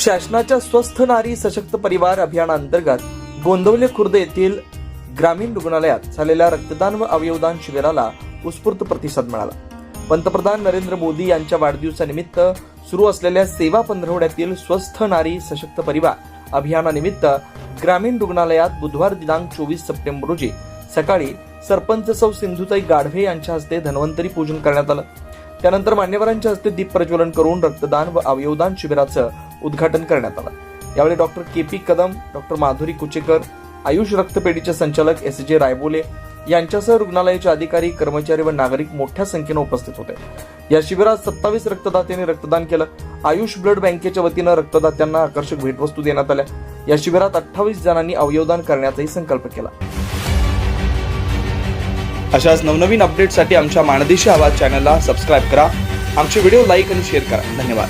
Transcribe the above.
शासनाच्या स्वस्थ नारी सशक्त परिवार अभियानांतर्गत गोंदवले खुर्द येथील ग्रामीण रुग्णालयात झालेल्या रक्तदान व अवयवदान शिबिराला उत्स्फूर्त प्रतिसाद मिळाला. पंतप्रधान नरेंद्र मोदी यांच्या वाढदिवसानिमित्त सुरू असलेल्या सेवा पंधरवड्यातील स्वस्थ नारी सशक्त परिवार अभियानानिमित्त ग्रामीण रुग्णालयात बुधवार दिनांक चोवीस सप्टेंबर रोजी सकाळी सरपंच सौ सिंधुताई गाढवे यांच्या हस्ते धन्वंतरी पूजन करण्यात आलं. त्यानंतर मान्यवरांच्या हस्ते दीप प्रज्वलन करून रक्तदान व अवयवदान शिबिराचं उद्घाटन करण्यात आलं. यावेळी doctor K P Kadam doctor Madhuri Kuchekar Ayush रक्तपेढीचे संचालक एस जे रायबोले यांच्यासह रुग्णालयाचे अधिकारी कर्मचारी व नागरिक मोठ्या संख्येनं उपस्थित होते. या शिबिरात सत्तावीस रक्तदात्यांनी रक्तदान केलं. आयुष ब्लड बँकेच्या वतीनं रक्तदात्यांना आकर्षक भेटवस्तू देण्यात आल्या. या शिबिरात अठ्ठावीस जणांनी अवयवदान करण्याचाही संकल्प केला. अशाच नवनवीन अपडेटसाठी आमच्या माणदेशी आवाज चॅनलला सबस्क्राईब करा. आमचे व्हिडिओ लाईक आणि शेअर करा. धन्यवाद.